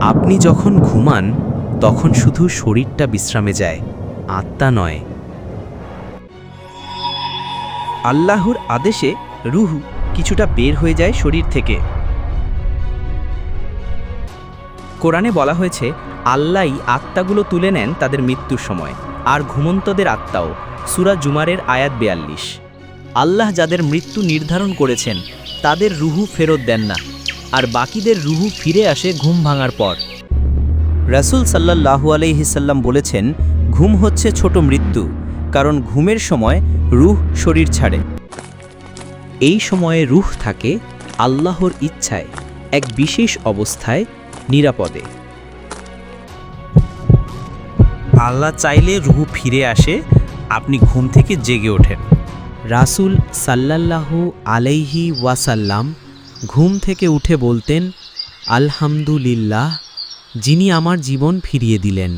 আপনি যখন ঘুমান, তখন শুধু শরীরটা বিশ্রামে যায়, আত্মা নয়। আল্লাহর আদেশে রুহ কিছুটা বের হয়ে যায় শরীর থেকে। কোরআনে বলা হয়েছে আল্লাহই আত্মাগুলো তুলে নেন তাদের মৃত্যুর সময়, আর ঘুমন্তদের আত্মাও। সুরা জুমারের আয়াত বেয়াল্লিশ। আল্লাহ যাদের মৃত্যু নির্ধারণ করেছেন, তাদের রুহু ফেরত দেন না। আর বাকিদের রুহু ফিরে আসে ঘুম ভাঙার পর। রাসূল সাল্লাল্লাহু আলাইহিসাল্লাম বলেছেন, ঘুম হচ্ছে ছোট মৃত্যু, কারণ ঘুমের সময় রুহ শরীর ছাড়ে। এই সময়ে রুহ থাকে আল্লাহর ইচ্ছায়, এক বিশেষ অবস্থায় নিরাপদে। আল্লাহ চাইলে রুহু ফিরে আসে, আপনি ঘুম থেকে জেগে ওঠেন। রাসূল সাল্লাল্লাহু আলাইহি ওয়াসাল্লাম ঘুম থেকে উঠে বলতেন আলহামদুলিল্লাহ যিনি আমার জীবন ফিরিয়ে দিলেন।